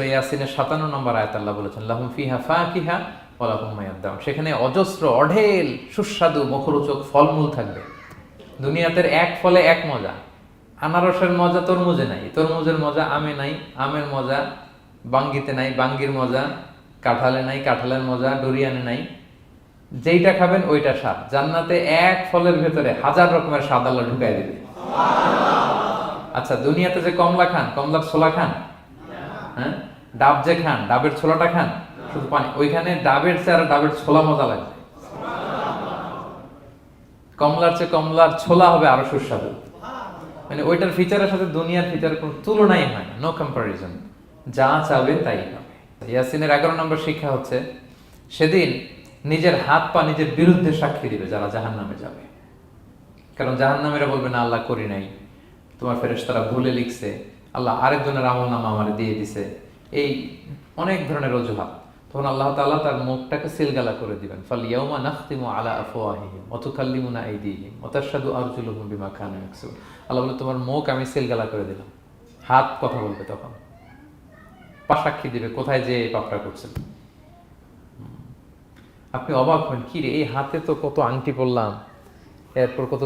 ইয়াসিনের 57 নম্বর আয়াত আল্লাহ বলেছেন, লাহুম ফিহা ফাকিহা সেখানে অজস্র, অঢেল, সুস্বাদু, মুখরোচক ফলমূল থাকবে। দুনিয়াতে এক ফলে এক মজা। আনারসের মজা তরমুজে নাই। তরমুজের মজা আমে নাই, আমের মজা বাঙ্গিতে নাই, বাঙ্গির মজা কাঁঠালে নাই, কাঁঠালের মজা ডরিয়ানে নাই। যেইটা খাবেন ওইটা স্বাদ। জান্নাতে এক ফলের ভেতরে হাজার রকমের স্বাদ আল্লাহ ঢুকাই দেবে। আচ্ছা দুনিয়াতে যে কমলা খান, কমলার ছোলা খান হ্যাঁ? ডাব যে খান ডাবের ছোলাটা খান শুধু পানি। ওইখানে ডাবের চেয়ে আর ডাবের ছোলা মজা লাগবে কমলার চেয়ে কমলার ছোলা হবে আরও সুস্বাদু। মানে ওইটার ফিচারের সাথে দুনিয়ার ফিচারের কোনো তুলনাই হয় না। নো কম্পারিজন যা চাবে তাই হবে। ইয়াসিনের এগারো নম্বর শিক্ষা হচ্ছে সেদিন নিজের হাত পা নিজের বিরুদ্ধে সাক্ষী দিবে যারা জাহান নামে যাবে। কারণ জাহান নামেরা বলবে না আল্লাহ করি নাই। তোমার ফেরেস তারা ভুলে লিখছে আল্লাহ আরেকজনের আমল নামা আমার দিয়ে দিছে। এই অনেক ধরনের অজুহাত। তখন আল্লাহ তাআলা তার মুখটাকে সিলগালা করে দিবেন। ফাল ইয়াউমা নাখতিমু আলা আফওয়াহিহিম ওয়া তুকাল্লিমুনা আইদিহিম তাশহাদু আরজুলুহুম বিমা কানু আল্লাহ বলে, তোমার মুখ আমি সিলগালা করে দিলাম। হাত কথা বলবে তখন। পা সাক্ষী দিবে, কোথায় যে পাপটা করছেন আপনি অবাক হন কি রে, এই হাতে তো কত আংটি পরলাম। এরপর কত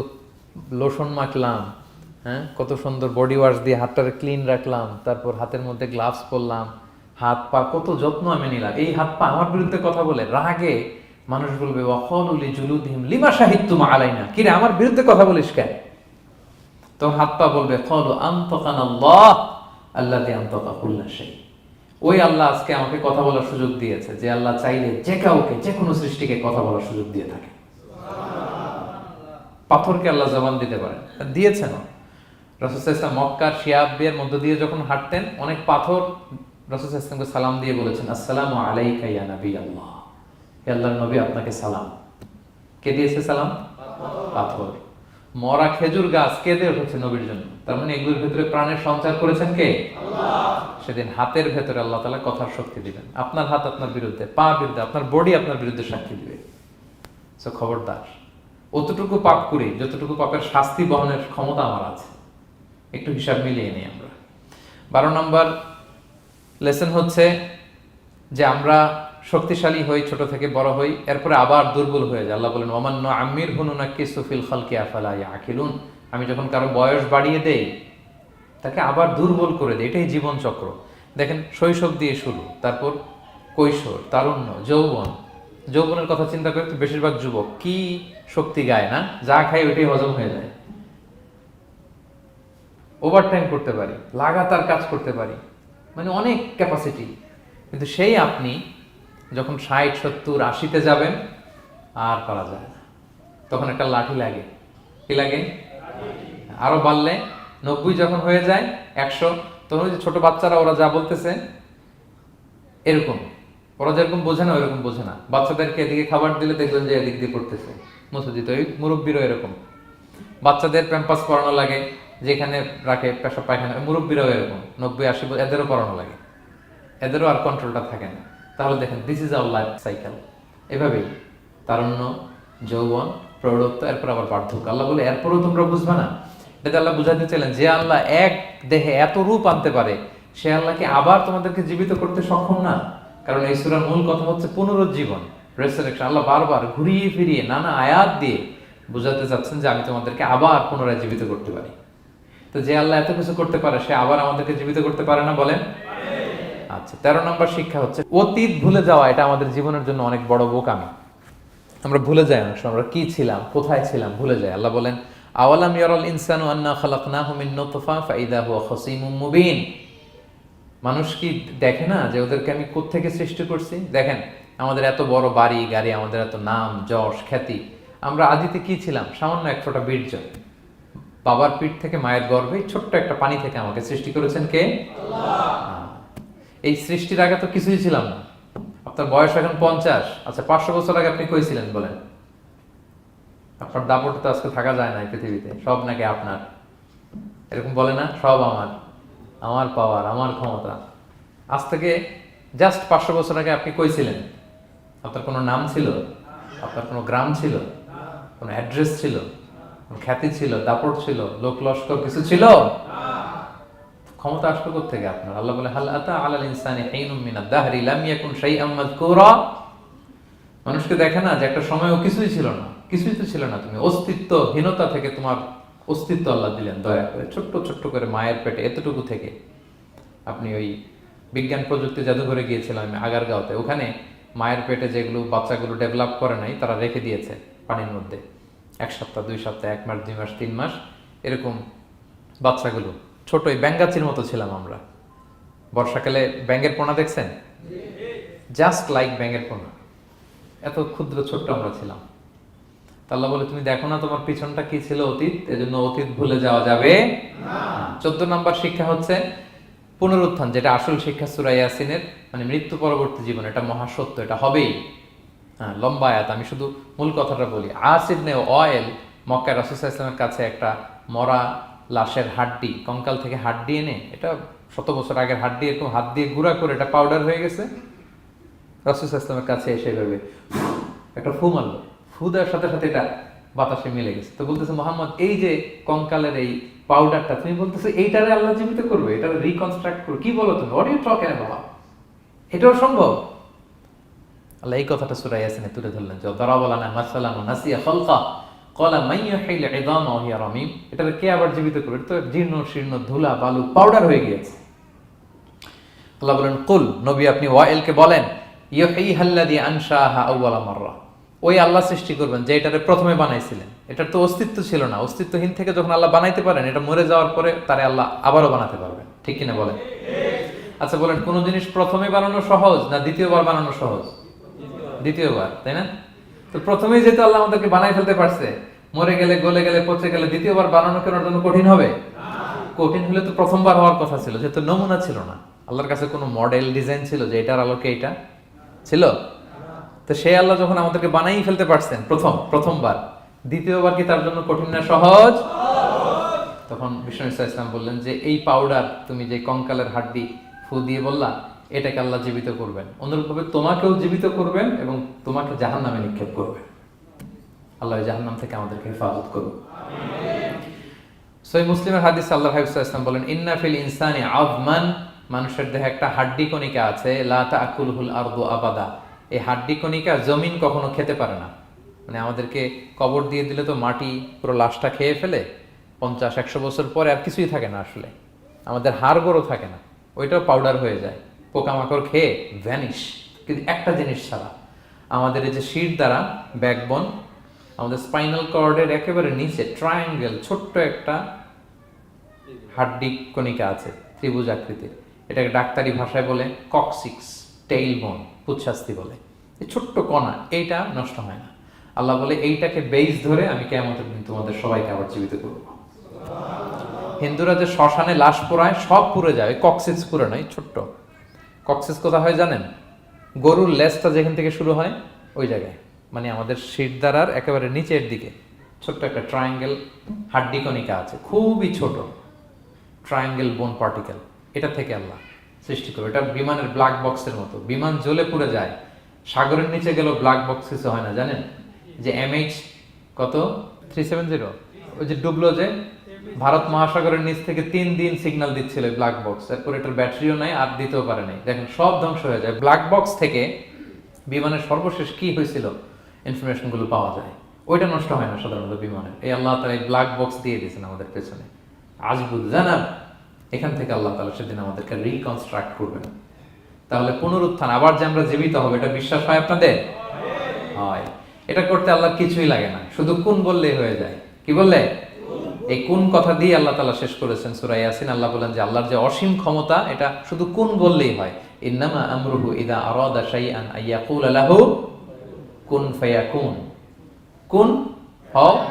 লোশন মাখলাম। হ্যাঁ? কত সুন্দর বডি ওয়াশ দিয়ে হাতটাকে ক্লিন রাখলাম, তারপর হাতের মধ্যে গ্লাভস পরলাম, হাত পা কত যত্ন আমি নিলাম। এই হাত পা আমার বিরুদ্ধে কথা বলে রাগে মানুষ বলবে অখলুলি জুলুদিহিম লিমা সাহিত্যুমা আলাইনা? কি রে, আমার বিরুদ্ধে কথা বলিস কেন? তখন হাত পা বলবে কলু আন্তকান আল্লাহ আল্লাহ দিয়ে আন্তকা সেই ওই আল্লাহ আজকে আমাকে কথা বলার সুযোগ দিয়েছে, যে আল্লাহ চাইলে যে কাউকে, যে কোনো সৃষ্টিকে কথা বলার সুযোগ দিয়ে থাকে। পাথরকে আল্লাহ জবান দিতে পারেন। দিয়েছেন রসুসাইসলাম মক্কার শিয়াবের মধ্য দিয়ে যখন হাঁটতেন অনেক পাথর রসুসাইসলামকে সালাম দিয়ে বলেছেন আসসালামু আলাইকা ইয়া নবী আল্লাহ। হে আল্লাহর নবী আপনাকে সালাম। কে দিয়েছে সালাম? পাথর। মরা খেজুর গাছ কেঁদে উঠেছে নবীর জন্য? তার মানে এগুলোর ভেতরে প্রাণের সঞ্চার করেছেন কে? সেদিন হাতের ভেতরে আল্লাহ তালা কথার শক্তি দিবেন। আপনার হাত আপনার বিরুদ্ধে পা বিরুদ্ধে আপনার বডি আপনার বিরুদ্ধে সাক্ষী দিবে। সো খবরদার অতটুকু পাপ করি যতটুকু পাপের শাস্তি বহনের ক্ষমতা আমার আছে। একটু হিসাব মিলিয়ে নিই আমরা। বারো নম্বর লেসন হচ্ছে যে আমরা শক্তিশালী হই, ছোট থেকে বড় হই, এরপরে আবার দুর্বল হয়ে যায় আল্লাহ বলেন অমান্য আমির হুনুনা কিসুফিল খালকি, আফালা আখিলুন আমি যখন কারও বয়স বাড়িয়ে দেই, তাকে আবার দুর্বল করে দেয় এটাই জীবন চক্র। দেখেন, শৈশব দিয়ে শুরু, তারপর কৈশোর, তারুণ্য, যৌবন। যৌবনের কথা চিন্তা করে বেশিরভাগ যুবক কি শক্তি গায় না? যা খায় ওইটাই হজম হয়ে যায়। ওভার টাইম করতে পারি, লাগাতার কাজ করতে পারি মানে অনেক ক্যাপাসিটি কিন্তু সেই আপনি যখন ষাট, সত্তর, আশিতে যাবেন, আর পারা যায় না। তখন একটা লাঠি লাগে। কি লাগে? আরও বাড়লে নব্বই যখন হয়ে যায়, একশো, তখন যে ছোট বাচ্চারা, ওরা যা বলতেছে, এরকম। ওরা যেরকম বোঝে না, ওইরকম বোঝে না। বাচ্চাদেরকে এদিকে খাবার দিলে দেখবেন যে এদিক দিয়ে পড়তেছে। মুসজিদ, ওই মুরব্বীরও এরকম। বাচ্চাদের প্যাম্পাস পরানো লাগে। যেখানে রাখে পেশা পায়খানা, মুরব্বীরাও এরকম, নব্বই, আশি এদেরও পরানো লাগে। এদেরও আর কন্ট্রোলটা থাকে না। তাহলে দেখেন this is our life cycle এভাবেই, তারুণ্য, যৌবন, প্রৌঢ়ত্ব, এরপর আবার পার্থক্য আল্লাহ বলে, এরপরও তোমরা বুঝবে না। এটা আল্লাহ বুঝাতে চাইলেন, যে আল্লাহ এক দেহে এত রূপ আনতে পারে, সে আল্লাহকে আবার তোমাদেরকে জীবিত করতে সক্ষম না? কারণ এই সুরার মূল কথা হচ্ছে পুনরুজ্জীবন রেসারেকশন আল্লাহ বারবার ঘুরিয়ে ফিরিয়ে নানা আয়াত দিয়ে বুঝাতে চাচ্ছেন যে আমি তোমাদেরকে আবার পুনরায় জীবিত করতে পারি। তো যে আল্লাহ এত কিছু করতে পারে, সে আবার আমাদেরকে জীবিত করতে পারে না বলেন? আচ্ছা তেরো নম্বর শিক্ষা হচ্ছে, অতীত ভুলে যাওয়া, এটা আমাদের জীবনের জন্য অনেক বড় বোকামি। আমরা ভুলে যাই অনেক সময়, আমরা কি ছিলাম, কোথায় ছিলাম, ভুলে যাই। আল্লাহ বলেন, আওয়ালাম ইনসানু আন্না ফাইদা হুয়া খাসিমুম মুবিন। মানুষ কি দেখে না যে ওদেরকে আমি কোত্থেকে সৃষ্টি করছি? দেখেন, আমাদের এত বড় বাড়ি, গাড়ি, আমাদের এত নাম, যশ, খ্যাতি। আমরা আদিতে কি ছিলাম? সামান্য এক ফোঁটা বীর্য। বাবার পিঠ থেকে মায়ের গর্ভে ছোট্ট একটা পানি থেকে আমাকে সৃষ্টি করেছেন কে? এই সৃষ্টির আগে তো কিছুই ছিলাম না। আপনার বয়স এখন পঞ্চাশ। আচ্ছা পাঁচশো বছর আগে আপনি কই ছিলেন বলেন? আপনার দাপটে তো আজকে থাকা যায় না পৃথিবীতে। সব নাকি আপনার। এরকম বলে না, সব আমার। আমার পাওয়ার, আমার ক্ষমতা। আজ থেকে জাস্ট পাঁচশো বছর আগে আপনি কই ছিলেন? আপনার কোনো নাম ছিল? আপনার কোনো গ্রাম ছিল? কোনো অ্যাড্রেস ছিল? খ্যাতি ছিল, দাপট ছিল, লোক লস্কর কিছু ছিল? ক্ষমতা আসলো থেকে আপনার? আল্লাহ বলে, হাল আতা আলাল ইনসানি হাইনুম মিনাদ দাহরি, লাম ইয়াকুন শাইআম মাযকুরা? মানুষকে দেখে না যে একটা সময় ও কিছুই ছিল না, কিছুই তো ছিল না তুমি। অস্তিত্বহীনতা থেকে তোমার অস্তিত্ব আল্লাহ দিলেন, দয়া করে। ছোট্ট ছোট্ট করে মায়ের পেটে, এতটুকু থেকে। আপনি ওই বিজ্ঞান প্রযুক্তি জাদুঘরে গিয়েছিলাম আমি, আগারগাঁওতে। ওখানে মায়ের পেটে যেগুলো বাচ্চাগুলো ডেভেলপ করে নাই, তারা রেখে দিয়েছে পানির মধ্যে। এক সপ্তাহ, দুই সপ্তাহ, এক মাস, দুই মাস, তিন মাস, এরকম বাচ্চাগুলো। ছোট ওই ব্যাঙ্গাচির মতো ছিলাম আমরা। বর্ষাকালে ব্যাঙ্গের পোনা দেখছেন? জাস্ট লাইক ব্যাঙ্গের পোনা। এত ক্ষুদ্র, ছোট্ট আমরা ছিলাম। তা আল্লাহ বলে, তুমি দেখো না তোমার পিছনটা কি ছিল অতীত? এজন্য অতীত ভুলে যাওয়া যাবে। চোদ্দ নম্বর শিক্ষা হচ্ছে পুনরুত্থান, যেটা আসল শিক্ষা সুরাই ইয়াসিনের মানে মৃত্যু পরবর্তী জীবন, এটা মহাসত্য, এটা হবেই। হ্যাঁ লম্বা আয়াত, আমি শুধু মূল কথাটা বলি। আসিবনে অয়েল মক্কা রাসুসা কাছে একটা মরা লাশের হাড্ডি, কঙ্কাল থেকে হাড্ডি এনে, এটা শত বছর আগের হাড্ডি, এরকম হাত দিয়ে গুঁড়া করে এটা পাউডার হয়ে গেছে। রাসুস কাছে এসে যাবে একটা ফু মারলো। ফু দেওয়ার সাথে সাথে এটা বাতাসে মিলে গেছে। তো বলতেছে, মোহাম্মদ, এই যে কঙ্কালের এই পাউডারটা তুমি বলতেছো এইটারে আল্লাহ জীবিত করবে এটা রিকনস্ট্রাক্ট করবে কি বলো তুমি? ইউ টকিং বাবা এটাও সম্ভব? আল্লাহ এই কথাটা সুরাই ইয়াসিনে তুলে ধরলেন যে দরাবলানা নাসিয়া খলকা। কলা মাইয়া খাইলে ইদাম ওহিয়া রমিম। এটাকে কে আবার জীবিত করবে? তো জীর্ণ, শীর্ণ, ধুলা, বালু পাউডার হয়ে গিয়েছে। আল্লাহ বলেন, কুল, নবী আপনি ওয়াইলকে বলেন ইয়হিহাল্লাদি আনশাহা মাররা। ওই আল্লাহ সৃষ্টি করবেন যে, এটারে প্রথমে বানাইছিলেন। এটার তো অস্তিত্ব ছিল না। অস্তিত্বহীন থেকে যখন আল্লাহ বানাইতে পারেন, এটা মরে যাওয়ার পরে তারে আল্লাহ আবারও বানাতে পারবেন। ঠিক কিনা বলেন? আচ্ছা বলেন, কোন জিনিস প্রথমে বানানো সহজ না দ্বিতীয়বার বানানো সহজ? দ্বিতীয়বার, তাই না? তো প্রথমেই যেহেতু আল্লাহ আমাদেরকে বানাই ফেলতে পারছে, মরে গেলে, গলে গেলে, পচে গেলে দ্বিতীয়বার বানানো কেনার জন্য কঠিন হবে? কঠিন হলে তো প্রথমবার হওয়ার কথা ছিল, যেহেতু নমুনা ছিল না। আল্লাহর কাছে কোনো মডেল ডিজাইন ছিল যে এটার আলোকে এটা ছিল? তো সেই আল্লাহ যখন আমাদেরকে বানাই ফেলতে পারছেন, প্রথম, প্রথমবার, দ্বিতীয়বার কি তার জন্য কঠিন না সহজ? তখন বিষ্ণু ইসা ইসলাম বললেন যে, এই পাউডার তুমি যে কঙ্কালের হাড্ডি ফু দিয়ে বললা এটাকে আল্লাহ জীবিত করবেন। অনুরূপভাবে তোমাকেও জীবিত করবেন এবং তোমাকে জাহান নামে নিক্ষেপ করবেন। আল্লাহ জাহান নাম থেকে আমাদেরকে হেফাজত করুন। মুসলিমের হাদিস আল্লাহ বলেন, ইন্না ফিল ইনসানি মানুষের দেহে একটা হাড্ডি কণিকা আছে, লা তাকুলহুল আরদু আবাদা এই হাড্ডি কণিকা জমিন কখনো খেতে পারে না। মানে আমাদেরকে কবর দিয়ে দিলে তো মাটি পুরো লাশটা খেয়ে ফেলে, পঞ্চাশ, একশো বছর পরে আর কিছুই থাকে না আসলে। আমাদের হাড় গড়ও থাকে না, ওইটাও পাউডার হয়ে যায়। পোকামাকড় খেয়ে ভ্যানিশ কিন্তু একটা জিনিস ছাড়া, আমাদের এই যে শির দ্বারা ব্যাকবন আমাদের স্পাইনাল কর্ডের একেবারে নিচে ট্রায়াঙ্গেল ছোট্ট একটা হাড্ডি কণিকা আছে, ত্রিভুজ আকৃতির। এটাকে ডাক্তারি ভাষায় বলে কক্সিক্স টেইল বোন পুচ্ছাস্তি বলে। এই ছোট্ট কণা, এইটা নষ্ট হয় না। আল্লাহ বলে, এইটাকে বেইস ধরে আমি কেমন তোমাদের সবাইকে আবার জীবিত করব। হিন্দুরা যে শ্মশানে লাশ পোড়ায়, সব পুড়ে যায় কক্সিস পুরে নয় ছোট্ট। কক্সিস কোথা হয় জানেন? গরুর লেজটা যেখান থেকে শুরু হয়, ওই জায়গায়। মানে আমাদের শির দ্বারার একেবারে নিচের দিকে। ছোট্ট একটা ট্রায়াঙ্গেল হাড্ডি কণিকা আছে, খুবই ছোট। ট্রায়াঙ্গেল বোন পার্টিকেল এটা থেকে আল্লাহ সৃষ্টি করে এটা বিমানের ব্ল্যাক বক্সের মতো। বিমান জ্বলে পুড়ে যায়। সাগরের নিচে গেলেও ব্ল্যাক বক্স কিছু হয় না, জানেন? যে এমএইচ কত? থ্রি সেভেন জিরো ওই যে ডুবলো যে ভারত মহাসাগরের নিচ থেকে তিন দিন সিগন্যাল দিচ্ছিল ব্ল্যাক বক্স। এরপর এটার ব্যাটারিও নাই আর দিতেও পারে নাই। দেখেন সব ধ্বংস হয়ে যায়। ব্ল্যাক বক্স থেকে বিমানের সর্বশেষ কি হয়েছিল ইনফরমেশনগুলো পাওয়া যায়। ওইটা নষ্ট হয় না সাধারণত বিমানের। এই আল্লাহ তালা এই ব্ল্যাক বক্স দিয়ে দিয়েছেন আমাদের পেছনে। আজবুল জানাব এখান থেকে আল্লাহ তালা সেদিন আমাদেরকে রিকনস্ট্রাক্ট করবেন। তাহলে পুনরুত্থান আবার যে আমরা জীবিত হবে এটা বিশ্বাস হয় আপনাদের? হয়। এটা করতে আল্লাহ কিছুই লাগে না। শুধু কোন বললেই হয়ে যায়। কি বললে? এই কোন কথা দিয়ে আল্লাহ তালা শেষ করেছেন সুরাই ইয়াসিন? আল্লাহ বলেন যে আল্লাহর যে অসীম ক্ষমতা, এটা শুধু কোন বললেই হয়? ইন্নামা আমরুহু ইদা আরাদা শাইআন আইয়াকুল লাহু কুন ফায়াকুন। কুন হও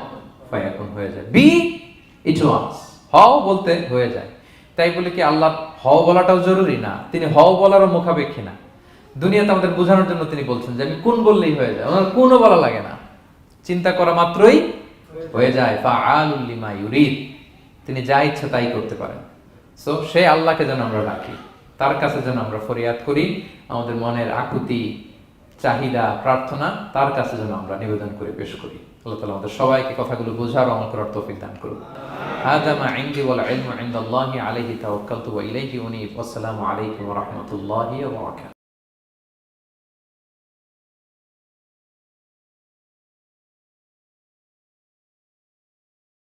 ফায়াকুন হয়ে যায়। Be, it was. হও বলতে হয়ে যায়। তাই বলে কি আল্লাহ হও বলাটাও জরুরি? না। তিনি হও বলারও মুখাপেক্ষী না। দুনিয়াতে আমাদের বোঝানোর জন্য তিনি বলছেন যে আমি কোন বললেই হয়ে যায়। ওনার কোনও বলা লাগে না। চিন্তা করা মাত্রই হয়ে যায় ফাআলুল লিমা ইউরিদ তিনি যা ইচ্ছা তাই করতে পারেন সো সে আল্লাহকে যেন আমরা রাখি তার কাছে যেন আমরা ফরিয়াদ করি আমাদের মনের আকুতি চাহিদা প্রার্থনা তার কাছে যেন আমরা নিবেদন করে পেশ করি আল্লাহ তালা আমাদের সবাইকে কথাগুলো বোঝার আমল করার তৌফিক দান করুন هذا ما عندي والعلم عند الله عليه توكلت وإليه أنيب والسلام عليكم ورحمة الله وبركاته